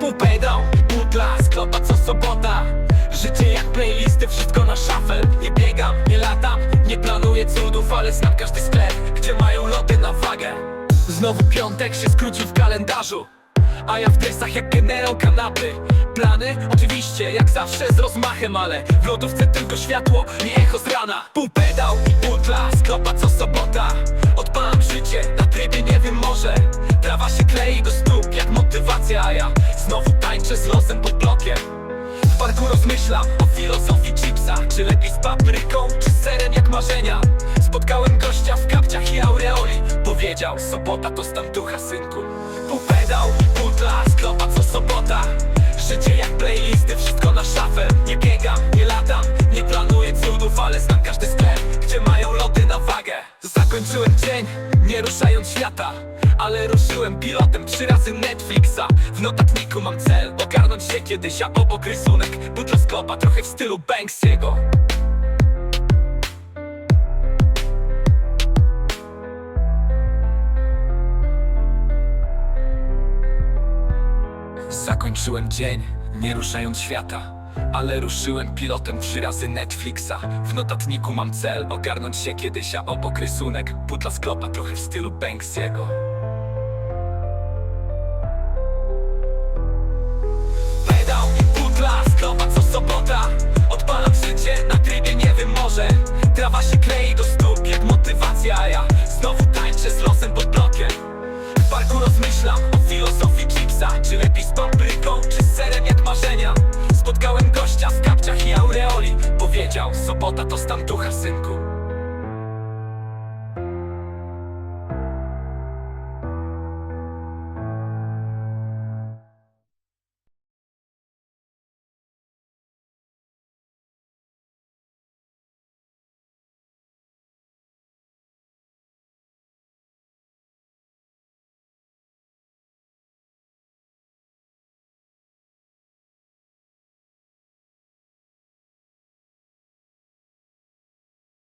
Pupę dał, butla, sklopa co sobota. Życie jak playlisty, wszystko na szafel Nie biegam, nie latam, nie planuję cudów Ale znam każdy sklep, gdzie mają loty na wagę. Znowu piątek się skrócił w kalendarzu a ja w dresach jak generał kanapy. Plany? Oczywiście, jak zawsze z rozmachem Ale w lodówce tylko światło i echo z rana. Pół pedał i butla, rozmyślam o filozofii chipsa. Czy lepiej z papryką, czy serem jak marzenia? Spotkałem gościa w kapciach i aureoli. Powiedział, sobota to stan ducha synku. Popedał, butla, sklopa co sobota. Życie jak playlisty, wszystko na szafę. Nie biegam, nie latam, nie planuję cudów Ale znam każdy sklep, gdzie mają lody na wagę. Zakończyłem dzień, nie ruszając świata ale ruszyłem pilotem trzy razy Netflixa. W notatniku mam cel, ogarnąć się kiedyś A obok rysunek, butla sklopa Trochę w stylu Banksiego. Zakończyłem dzień, nie ruszając świata ale ruszyłem pilotem trzy razy Netflixa. W notatniku mam cel, ogarnąć się kiedyś A obok rysunek, butla sklopa Trochę w stylu Banksiego Trawa się klei do stóp jak motywacja ja znowu tańczę z losem pod blokiem. W parku rozmyślam o filozofii chipsa Czy lepiej z papryką, czy z serem jak marzenia. Spotkałem gościa w kapciach i aureoli. Powiedział, sobota to stan